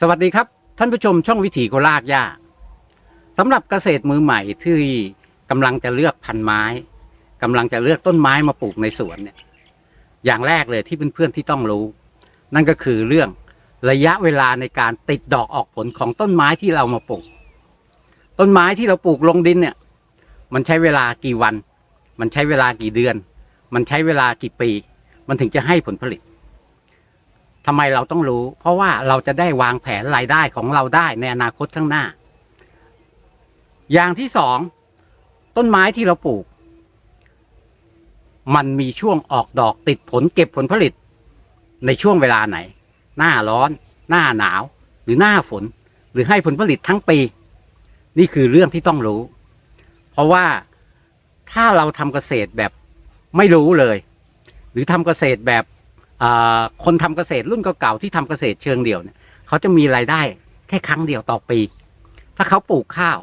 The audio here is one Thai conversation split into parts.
สวัสดีครับท่านผู้ชมช่องวิถีโกลากย่าสำหรับเกษตรมือใหม่ที่กำลังจะเลือกพันไม้กำลังจะเลือกต้นไม้มาปลูกในสวนเนี่ยอย่างแรกเลยที่เพื่อนๆที่ต้องรู้ นั่นก็คือเรื่องระยะเวลาในการติดดอกออกผลของต้นไม้ที่เรามาปลูก ต้นไม้ที่เราปลูกลงดินเนี่ยมันใช้เวลากี่วัน มันใช้เวลากี่เดือน มันใช้เวลากี่ปี มันถึงจะให้ผลผลิต ทำไมเราต้องรู้ เพราะว่าเราจะได้วางแผนรายได้ของเราได้ในอนาคตข้างหน้า อย่างที่สองต้นไม้ที่เราปลูก มันมีช่วงออกดอกติดผลเก็บผลผลิต ในช่วงเวลาไหน หน้าร้อน หน้าหนาว หรือหน้าฝน หรือให้ผลผลิตทั้งปี นี่คือเรื่องที่ต้องรู้ เพราะว่าถ้าเราทำเกษตรแบบไม่รู้เลย หรือทำเกษตรแบบ คนทำเกษตรรุ่นเก่าๆที่ทำเกษตรเชิงเดี่ยวเนี่ยเขาจะมีรายได้แค่ครั้งเดียวต่อปี ถ้าเขาปลูกข้าว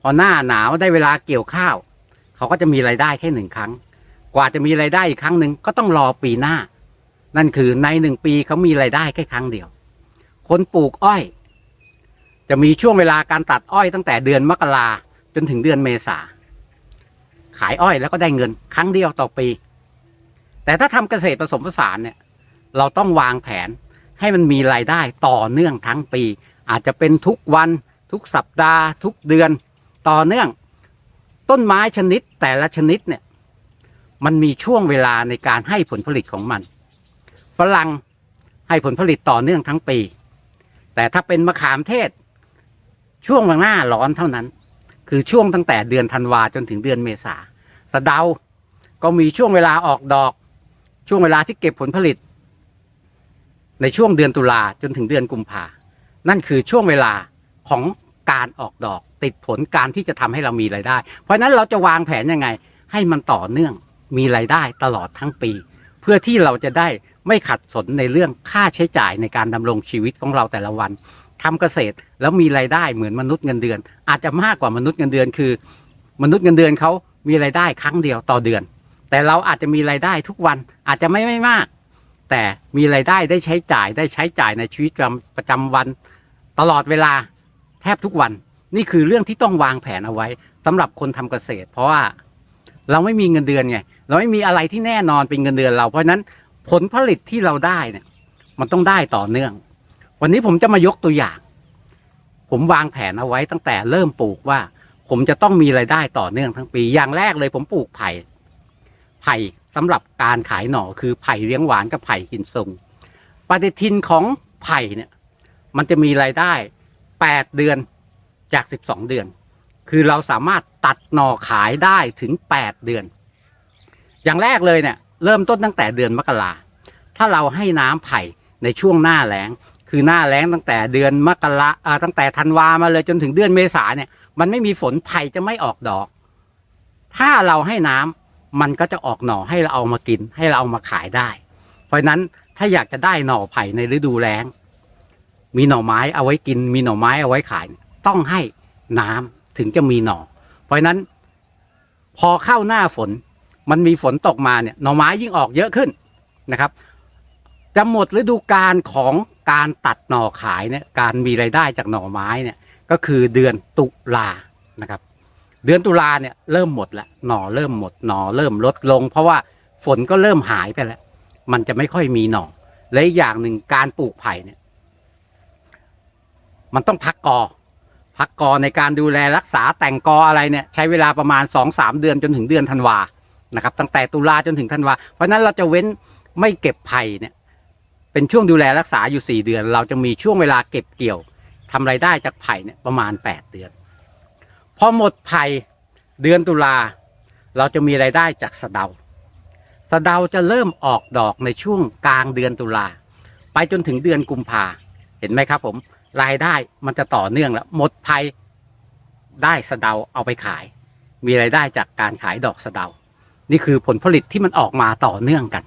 พอหน้าหนาวได้เวลาเกี่ยวข้าว เขาก็จะมีรายได้แค่หนึ่งครั้ง กว่าจะมีรายได้อีกครั้งหนึ่งก็ต้องรอปีหน้า นั่นคือในหนึ่งปีเขามีรายได้แค่ครั้งเดียว คนปลูกอ้อย จะมีช่วงเวลาการตัดอ้อยตั้งแต่เดือนมกราจนถึงเดือนเมษาขายอ้อยแล้วก็ได้เงินครั้งเดียวต่อปี แต่ถ้าทำเกษตรผสมผสานเนี่ยเราต้องวางแผนให้มันมีรายได้ต่อเนื่องทั้งปี อาจจะเป็นทุกวันทุกสัปดาห์ ทุกเดือนต่อเนื่อง ต้นไม้ชนิดแต่ละชนิดเนี่ยมันมีช่วงเวลาในการให้ผลผลิตของมันฝรั่งให้ผลผลิตต่อเนื่องทั้งปี แต่ถ้าเป็นมะขามเทศ ช่วงหน้าร้อนเท่านั้น คือช่วงตั้งแต่เดือนธันวาจนถึงเดือนเมษาสะเดา ก็มีช่วงเวลาออกดอก ช่วงเวลาที่เก็บผลผลิต ในช่วงเดือนตุลาจนถึงเดือนกุมภานั่นคือช่วงเวลาของการออกดอก ติดผลการที่จะทำให้เรามีรายได้ เพราะฉะนั้นเราจะวางแผนยังไง ให้มันต่อเนื่องมีรายได้ตลอดทั้งปี เพื่อที่เราจะได้ไม่ขัดสนในเรื่องค่าใช้จ่ายในการดำรงชีวิตของเราแต่ละวันทำเกษตรแล้วมีรายได้เหมือนมนุษย์เงินเดือน อาจจะมากกว่ามนุษย์เงินเดือนคือ มนุษย์เงินเดือนเขามีรายได้ครั้งเดียวต่อเดือน แต่เราอาจจะมีรายได้ทุกวันอาจจะไม่ไม่มาก แต่มีรายได้ได้ใช้จ่ายได้ใช้จ่ายในชีวิตประจำวัน ตลอดเวลาแทบทุกวัน นี่คือเรื่องที่ต้องวางแผนเอาไว้สำหรับคนทำเกษตร เพราะว่าเราไม่มีเงินเดือนไงเราไม่มีอะไรที่แน่นอนเป็นเงินเดือนเราเพราะฉะนั้นผลผลิตที่เราได้เนี่ยมันต้องได้ต่อเนื่อง วันนี้ผมจะมายกตัวอย่าง ผมวางแผนเอาไว้ตั้งแต่เริ่มปลูกว่า ผมจะต้องมีรายได้ต่อเนื่องทั้งปี อย่างแรกเลยผมปลูกไผ่ ไผ่สำหรับการขายหน่อคือไผ่เลี้ยงหวานกับไผ่กินทรงปฏิทินของไผ่เนี่ยมันจะมีรายได้ 8 เดือนจาก 12 เดือน คือเราสามารถตัดหน่อขายได้ถึง 8 เดือน อย่างแรกเลยเนี่ยเริ่มต้นตั้งแต่เดือนมกราถ้าเราให้น้ำไผ่ในช่วงหน้าแล้งคือหน้าแล้งตั้งแต่เดือนมกราอ่าตั้งแต่ธันวามาเลยจนถึงเดือนเมษาเนี่ยมันไม่มีฝนไผ่จะไม่ออกดอก ถ้าเราให้น้ำ มันก็จะออกหน่อให้เราเอามากิน ให้เราเอามาขายได้ เพราะนั้นถ้าอยากจะได้หน่อไผ่ในฤดูแล้ง มีหน่อไม้เอาไว้กิน มีหน่อไม้เอาไว้ขาย ต้องให้น้ำถึงจะมีหน่อ เพราะฉะนั้น พอเข้าหน้าฝน มันมีฝนตกมาเนี่ยหน่อไม้ยิ่งออกเยอะขึ้นนะครับจะหมดฤดูกาลของการตัดหน่อขายเนี่ยการมีรายได้จากหน่อไม้เนี่ยก็คือเดือนตุลานะครับ เดือนตุลาเนี่ยเริ่มหมดแล้วหน่อเริ่มหมดหน่อเริ่มลดลง เพราะว่าฝนก็เริ่มหายไปแล้ว มันจะไม่ค่อยมีหน่อและอีกอย่างหนึ่งการปลูกไผ่เนี่ย มันต้องพักกอ พักกอในการดูแลรักษาแต่งกออะไรเนี่ย ใช้เวลาประมาณสองสามเดือนจนถึงเดือนธันวานะครับ ตั้งแต่ตุลาจนถึงธันวาเพราะนั้นเราจะเว้นไม่เก็บไผ่เนี่ย เป็นช่วงดูแลรักษาอยู่สี่เดือน เราจะมีช่วงเวลาเก็บเกี่ยวทำรายได้จากไผ่เนี่ยประมาณแปดเดือน พอหมดไผ่เดือนตุลา เราจะมีรายได้จากสะเดา สะเดาจะเริ่มออกดอกในช่วงกลางเดือนตุลา ไปจนถึงเดือนกุมภาเห็นไหมครับผม รายได้มันจะต่อเนื่องแล้วหมดภัยได้สะเดาเอาไปขาย มีรายได้จากการขายดอกสะเดา นี่คือผลผลิตที่มันออกมาต่อเนื่องกัน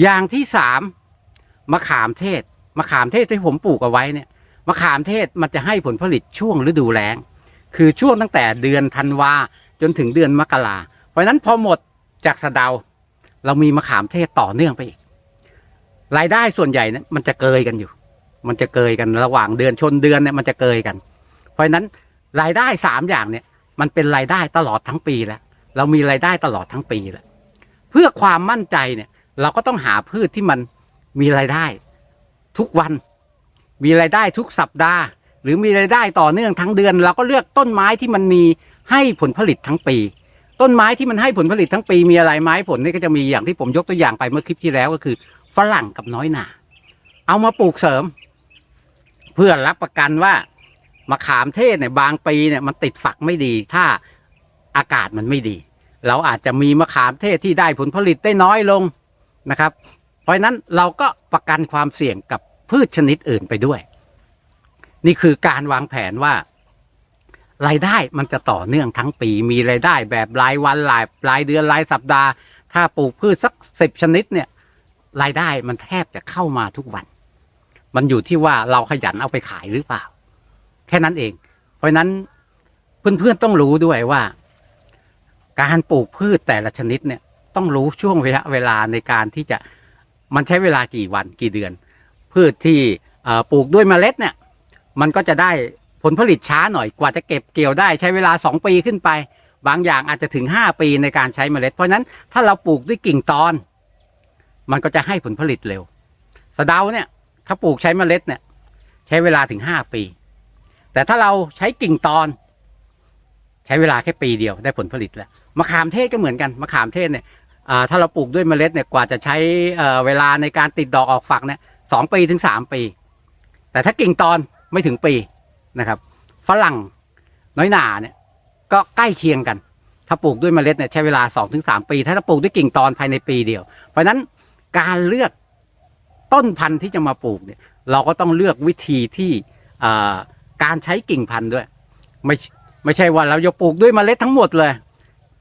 อย่างที่สามมะขามเทศมะขามเทศที่ผมปลูกเอาไว้เนี่ยมะขามเทศมันจะให้ผลผลิตช่วงฤดูแล้ง คือช่วงตั้งแต่เดือนธันวาจนถึงเดือนมกราเพราะนั้นพอหมดจากสะเดา เรามีมะขามเทศต่อเนื่องไปอีก รายได้ส่วนใหญ่เนะมันจะเกยกันอยู่ มันจะเกยกันระหว่างเดือนชนเดือนเนี่ยมันจะเกยกัน เพราะฉะนั้นรายได้สามอย่างเนี่ยมันเป็นรายได้ตลอดทั้งปีแล้ว เรามีรายได้ตลอดทั้งปีแล้ว เพื่อความมั่นใจเนี่ยเราก็ต้องหาพืชที่มันมีรายได้ทุกวัน มีรายได้ทุกสัปดาห์ หรือมีรายได้ต่อเนื่องทั้งเดือน เราก็เลือกต้นไม้ที่มันมีให้ผลผลิตทั้งปี ต้นไม้ที่มันให้ผลผลิตทั้งปีมีอะไรไม้ผลนี่ก็จะมีอย่างที่ผมยกตัวอย่างไปเมื่อคลิปที่แล้วก็คือ ฝรั่งกับน้อยหนาเอามาปลูกเสริม เพื่อรับประกันว่ามะขามเทศเนี่ยบางปีเนี่ยมันติดฝักไม่ดี ถ้าอากาศมันไม่ดี เราอาจจะมีมะขามเทศที่ได้ผลผลิตได้น้อยลงนะครับ เพราะฉะนั้นเราก็ประกันความเสี่ยงกับพืชชนิดอื่นไปด้วย นี่คือการวางแผนว่ารายได้มันจะต่อเนื่องทั้งปี มีรายได้แบบรายวันรายรายเดือนรายสัปดาห์ ถ้าปลูกพืชสักสิบชนิดเนี่ย รายได้มันแทบจะเข้ามาทุกวัน มันอยู่ที่ว่าเราขยันเอาไปขายหรือเปล่า แค่นั้นเอง เพราะนั้นเพื่อนๆต้องรู้ด้วยว่า การปลูกพืชแต่ละชนิดเนี่ยต้องรู้ช่วงเวลาเวลาในการที่จะมันใช้เวลากี่วันกี่เดือน พืชที่ปลูกด้วยเมล็ดเนี่ย มันก็จะได้ผลผลิตช้าหน่อยกว่าจะเก็บเกี่ยวได้ใช้เวลาสองปีขึ้นไป บางอย่างอาจจะถึงห้าปีในการใช้เมล็ด เพราะนั้นถ้าเราปลูกด้วยกิ่งตอน มันก็จะให้ผลผลิตเร็วสะเดาเนี่ยถ้าปลูกใช้เมล็ดเนี่ยใช้เวลาถึงห้าปี แต่ถ้าเราใช้กิ่งตอน ใช้เวลาแค่ปีเดียวได้ผลผลิตแล้วมะขามเทศก็เหมือนกันมะขามเทศเนี่ยถ้าเราปลูกด้วยเมล็ดเนี่ยกว่าจะใช้เอ่อเวลาในการติดดอกออกฝักเนี่ยสองปีถึงสามปี แต่ถ้ากิ่งตอน ไม่ถึงปีนะครับ ฝรั่งน้อยหนาเนี่ยก็ใกล้เคียงกัน ถ้าปลูกด้วยเมล็ดเนี่ยใช้เวลาสองถึงสามปี ถ้าปลูกด้วยกิ่งตอนภายในปีเดียว เพราะนั้นการเลือกต้นพันธุ์ที่จะมาปลูกเนี่ยเราก็ต้องเลือกวิธีที่การใช้กิ่งพันธุ์ด้วย ไม่ไม่ใช่ว่าเราจะปลูกด้วยเมล็ดทั้งหมดเลย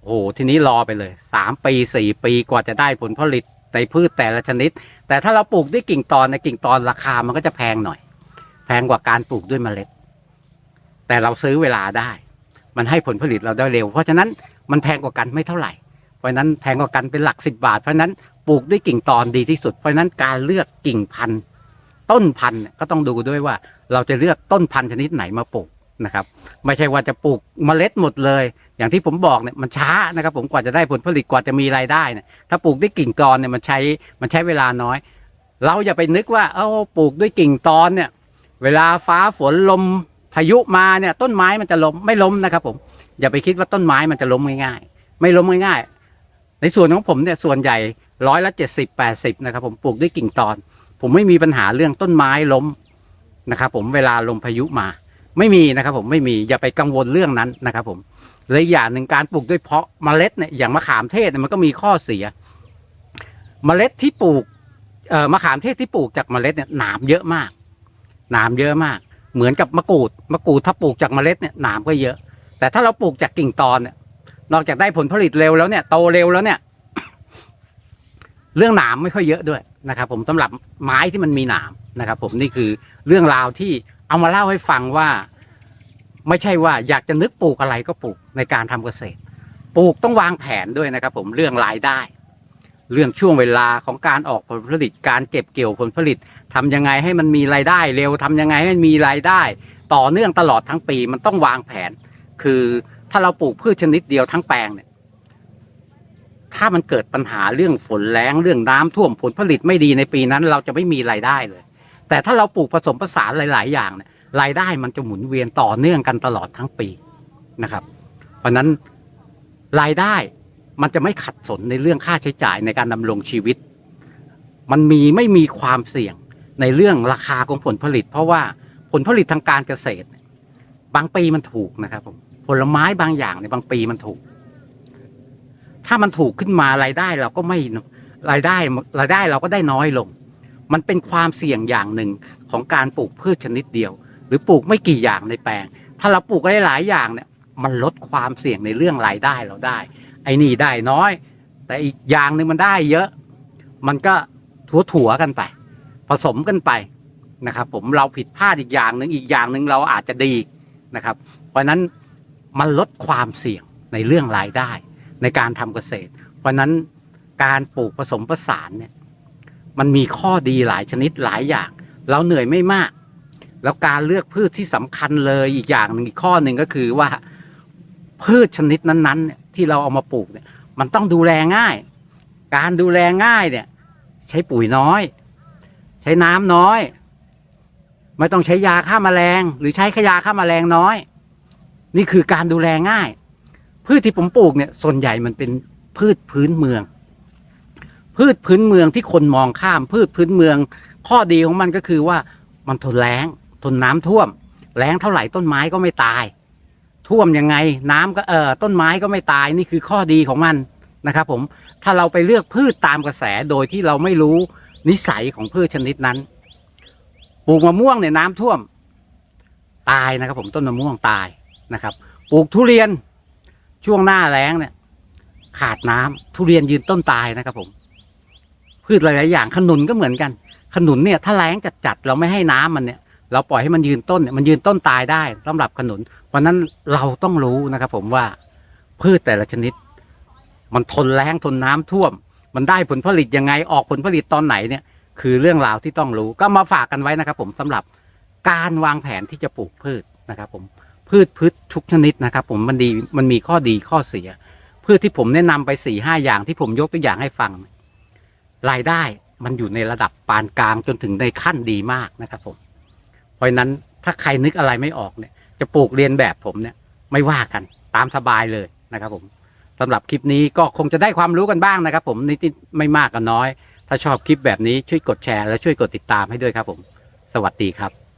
โอ้ทีนี้รอไปเลยสามปีสี่ปีกว่าจะได้ผลผลิตในพืชแต่ละชนิด แต่ถ้าเราปลูกด้วยกิ่งตอนในกิ่งตอนราคามันก็จะแพงหน่อย พงกว่าการปลูกด้วยเมล็ด แต่เราซื้อเวลาได้ มันให้ผลผลิตเราได้เร็ว เพราะฉะนั้นมันแพงกว่ากันไม่เท่าไหร่ เพราะนั้นแพงกว่ากันเป็นหลักสิบบาท เพราะนั้นปลูกด้วยกิ่งตอนดีที่สุด เพราะนั้นการเลือกกิ่งพันธุ์ต้นพันธุ์ก็ต้องดูด้วยว่า เราจะเลือกต้นพันธุ์ชนิดไหนมาปลูกนะครับ ไม่ใช่ว่าจะปลูกเมล็ดหมดเลย อย่างที่ผมบอกเนี่ยมันช้านะครับ ผมกว่าจะได้ผลผลิตกว่าจะมีรายได้เนี่ยถ้าปลูกด้วยกิ่งตอนเนี่ยมันใช้มันใช้เวลาน้อย เราอย่าไปนึกว่าเอ้าปลูกด้วยกิ่งตอนเนี่ย เวลาฟ้าฝนลมพายุมาเนี่ยต้นไม้มันจะล้มไม่ล้มนะครับ ผมอย่าไปคิดว่าต้นไม้มันจะล้มง่ายๆ ไม่ล้มง่ายๆ ในส่วนของผมเนี่ยส่วนใหญ่ร้อยละเจ็ดสิบแปดสิบนะครับ ผมปลูกด้วยกิ่งตอน ผมไม่มีปัญหาเรื่องต้นไม้ล้มนะครับผมเวลาลมพายุมา ไม่มีนะครับ ผมไม่มีอย่าไปกังวลเรื่องนั้นนะครับ ผมและอีกอย่างหนึ่งการปลูกด้วยเพาะเมล็ดเนี่ยอย่างมะขามเทศเนี่ยมันก็มีข้อเสีย เมล็ดที่ปลูกเอ่อมะขามเทศที่ปลูกจากเมล็ดเนี่ยหนามเยอะมาก หนามเยอะมาก เหมือนกับมะกรูดมะกรูดถ้าปลูกจากเมล็ดเนี่ยหนามก็เยอะ แต่ถ้าเราปลูกจากกิ่งตอนเนี่ยนอกจากได้ผลผลิตเร็วแล้วเนี่ยโตเร็วแล้วเนี่ย เรื่องหนามไม่ค่อยเยอะด้วยนะครับ ผมสำหรับไม้ที่มันมีหนามนะครับ ผมนี่คือเรื่องราวที่เอามาเล่าให้ฟังว่า ไม่ใช่ว่าอยากจะนึกปลูกอะไรก็ปลูกในการทำเกษตร ปลูกต้องวางแผนด้วยนะครับ ผมเรื่องรายได้ เรื่องช่วงเวลาของการออกผลผลิตการเก็บเกี่ยวผลผลิต ทำยังไงให้มันมีรายได้เร็วทำยังไงให้มันมีรายได้ ต่อเนื่องตลอดทั้งปีมันต้องวางแผน คือถ้าเราปลูกพืชชนิดเดียวทั้งแปลงเนี่ย ถ้ามันเกิดปัญหาเรื่องฝนแล้งเรื่องน้ำท่วมผลผลิตไม่ดีในปีนั้น เราจะไม่มีรายได้เลย แต่ถ้าเราปลูกผสมผสานหลาย ๆ อย่างเนี่ยรายได้มันจะหมุนเวียนต่อเนื่องกันตลอดทั้งปีนะครับ เพราะนั้นรายได้มันจะไม่ขัดสนในเรื่องค่าใช้จ่ายในการดำรงชีวิต มันมีไม่มีความเสี่ยง ในเรื่องราคาของผลผลิต เพราะว่าผลผลิตทางการเกษตร บางปีมันถูกนะครับผมผลไม้บางอย่างในบางปีมันถูก ถ้ามันถูกขึ้นมารายได้เราก็ไม่รายได้รายได้เราก็ได้น้อยลง มันเป็นความเสี่ยงอย่างหนึ่งของการปลูกพืชชนิดเดียว หรือปลูกไม่กี่อย่างในแปลง ถ้าเราปลูกได้หลายอย่างเนี่ย มันลดความเสี่ยงในเรื่องรายได้เราได้ ไอ้นี่ได้น้อย แต่อีกอย่างหนึ่งมันได้เยอะ มันก็ถัวถัวกันไป ผสมกันไปนะครับ ผมเราผิดพลาดอีกอย่างหนึ่งอีกอย่างหนึ่งเราอาจจะดีนะครับ เพราะนั้นมันลดความเสี่ยงในเรื่องรายได้ในการทำเกษตร เพราะนั้นการปลูกผสมผสานเนี่ยมันมีข้อดีหลายชนิดหลายอย่าง เราเหนื่อยไม่มาก แล้วการเลือกพืชที่สำคัญเลยอีกอย่างหนึ่งอีกข้อหนึ่งก็คือว่าพืชชนิดนั้นๆเนี่ยที่เราเอามาปลูกเนี่ยมันต้องดูแลง่าย การดูแลง่ายเนี่ยใช้ปุ๋ยน้อย ช้น้ำน้อย ไม่ต้องใช้ยาฆ่าแมลง หรือใช้ขยาฆ่าแมลงน้อย นี่คือการดูแลง่าย พืชที่ผมปลูกเนี่ยส่วนใหญ่มันเป็นพืชพื้นเมือง พืชพื้นเมืองที่คนมองข้าม พืชพื้นเมือง ข้อดีของมันก็คือว่ามันทนแล้ง ทนน้ำท่วม แล้งเท่าไหร่ต้นไม้ก็ไม่ตาย ท่วมยังไง น้ำก็เออต้นไม้ก็ไม่ตายนี่คือข้อดีของมันนะครับ ผมถ้าเราไปเลือกพืชตามกระแสโดยที่เราไม่รู้ นิสัยของพืชชนิดนั้นปลูกมะม่วงเนี่ยน้ำท่วม ตายนะครับ ผมต้นมะม่วงตายนะครับปลูกทุเรียนช่วงหน้าแล้งเนี่ย ขาดน้ำทุเรียนยืนต้นตายนะครับ ผม พืชหลายๆอย่างขนุนก็เหมือนกัน ขนุนเนี่ยถ้าแล้งจัดๆเราไม่ให้น้ำมันเนี่ยเราปล่อยให้มันยืนต้นเนี่ยมันยืนต้นตายได้สำหรับขนุน เพราะนั้นเราต้องรู้นะครับ ผมว่าพืชแต่ละชนิด มันทนแล้งทนน้ำท่วม มันได้ผลผลิตยังไงออกผลผลิตตอนไหนเนี่ยคือเรื่องราวที่ต้องรู้ก็มาฝากกันไว้นะครับ ผมสำหรับการวางแผนที่จะปลูกพืชนะครับ ผมพืชพืชทุกชนิดนะครับ ผมมันดีมันมีข้อดีข้อเสีย พืชที่ผมแนะนำไปสี่ห้าอย่างที่ผมยกตัวอย่างให้ฟัง รายได้มันอยู่ในระดับปานกลางจนถึงในขั้นดีมากนะครับผมเพราะฉะนั้นถ้าใครนึกอะไรไม่ออกเนี่ย จะปลูกเรียนแบบผมเนี่ยไม่ว่ากันตามสบายเลยนะครับผม สำหรับคลิปนี้ก็คงจะได้ความรู้กันบ้างนะครับ ผมนิดๆไม่มากก็น้อย ถ้าชอบคลิปแบบนี้ช่วยกดแชร์และช่วยกดติดตามให้ด้วยครับผม สวัสดีครับ